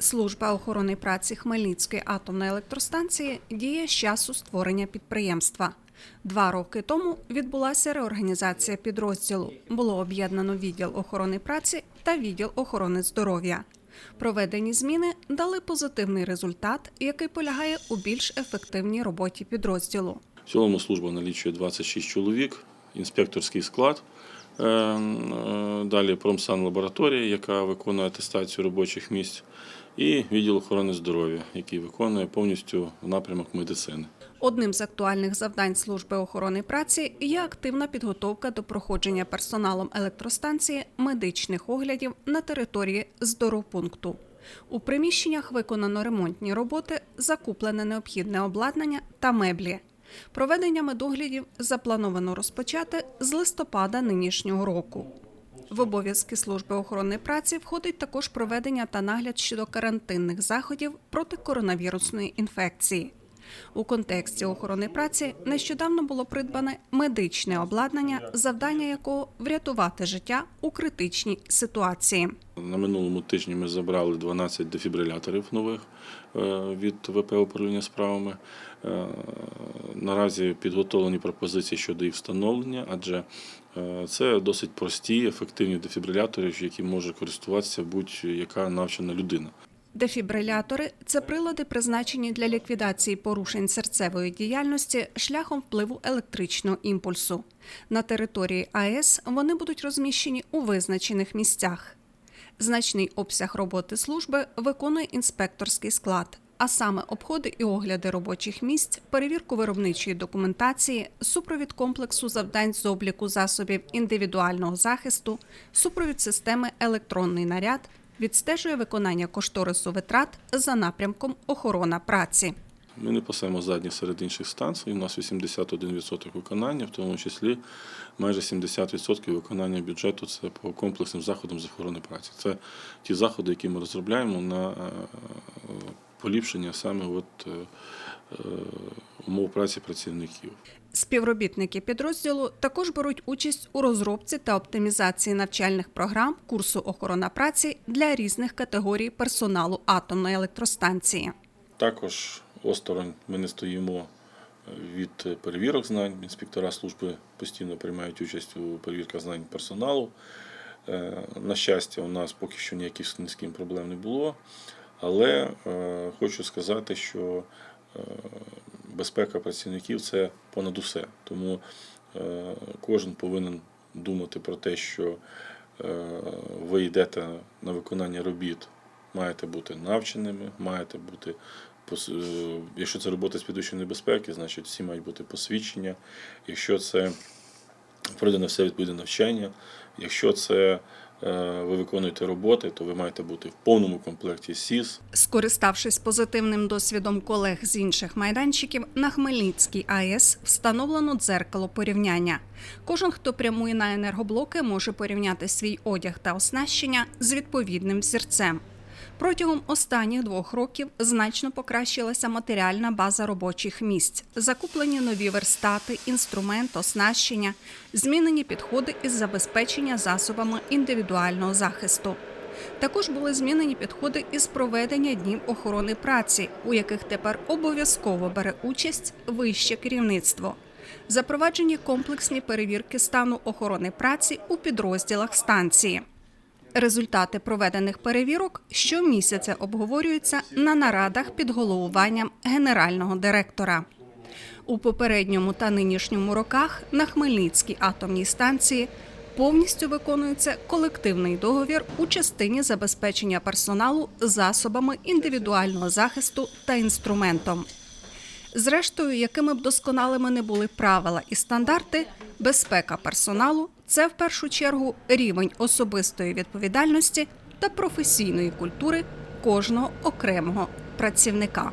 Служба охорони праці Хмельницької атомної електростанції діє з часу створення підприємства. Два роки тому відбулася реорганізація підрозділу. Було об'єднано відділ охорони праці та відділ охорони здоров'я. Проведені зміни дали позитивний результат, який полягає у більш ефективній роботі підрозділу. В цілому служба налічує 26 чоловік, інспекторський склад. Е, е, Далі промсанлабораторія, яка виконує атестацію робочих місць, і відділ охорони здоров'я, який виконує повністю напрямок медицини. Одним з актуальних завдань служби охорони праці є активна підготовка до проходження персоналом електростанції медичних оглядів на території здоровпункту. У приміщеннях виконано ремонтні роботи, закуплене необхідне обладнання та меблі. Проведення медоглядів заплановано розпочати з листопада нинішнього року. В обов'язки служби охорони праці входить також проведення та нагляд щодо карантинних заходів проти коронавірусної інфекції. У контексті охорони праці нещодавно було придбане медичне обладнання, завдання якого врятувати життя у критичній ситуації. На минулому тижні ми забрали 12 дефібриляторів нових е, від ВП управління справами. Е, Наразі підготовлені пропозиції щодо їх встановлення, адже е, це досить прості, ефективні дефібрилятори, які може користуватися будь-яка навчена людина. Дефібрилятори це прилади, призначені для ліквідації порушень серцевої діяльності шляхом впливу електричного імпульсу. На території АЕС вони будуть розміщені у визначених місцях. Значний обсяг роботи служби виконує інспекторський склад, а саме обходи і огляди робочих місць, перевірку виробничої документації, супровід комплексу завдань з обліку засобів індивідуального захисту, супровід системи електронний наряд, відстежує виконання кошторису витрат за напрямком охорона праці. Ми не пасемо задні серед інших станцій. У нас 81% виконання, в тому числі майже 70% виконання бюджету це по комплексним заходам з охорони праці. Це ті заходи, які ми розробляємо на е, поліпшення саме от, е, е, умов праці працівників. Співробітники підрозділу також беруть участь у розробці та оптимізації навчальних програм курсу охорона праці для різних категорій персоналу атомної електростанції. Також осторонь ми не стоїмо від перевірок знань. Інспектора служби постійно приймають участь у перевірках знань персоналу. Е, На щастя, у нас поки що ніяких з ким проблем не було. Але е, хочу сказати, що е, безпека працівників це понад усе. Тому е, кожен повинен думати про те, що е, ви йдете на виконання робіт, маєте бути навченими, маєте бути е, якщо це робота з підвищеної безпеки, значить всі мають бути посвідчення. Якщо це пройдено все відповідне навчання, якщо це ви виконуєте роботи, то ви маєте бути в повному комплекті СІС, Скориставшись позитивним досвідом колег з інших майданчиків, на Хмельницькій АЕС встановлено дзеркало порівняння. Кожен, хто прямує на енергоблоки, може порівняти свій одяг та оснащення з відповідним взірцем. Протягом останніх двох років значно покращилася матеріальна база робочих місць, закуплені нові верстати, інструмент, оснащення, змінені підходи із забезпечення засобами індивідуального захисту. Також були змінені підходи із проведення днів охорони праці, у яких тепер обов'язково бере участь вище керівництво. Запроваджені комплексні перевірки стану охорони праці у підрозділах станції. Результати проведених перевірок щомісяця обговорюються на нарадах під головуванням генерального директора. У попередньому та нинішньому роках на Хмельницькій атомній станції повністю виконується колективний договір у частині забезпечення персоналу засобами індивідуального захисту та інструментом. Зрештою, якими б досконалими не були правила і стандарти, безпека персоналу це в першу чергу рівень особистої відповідальності та професійної культури кожного окремого працівника.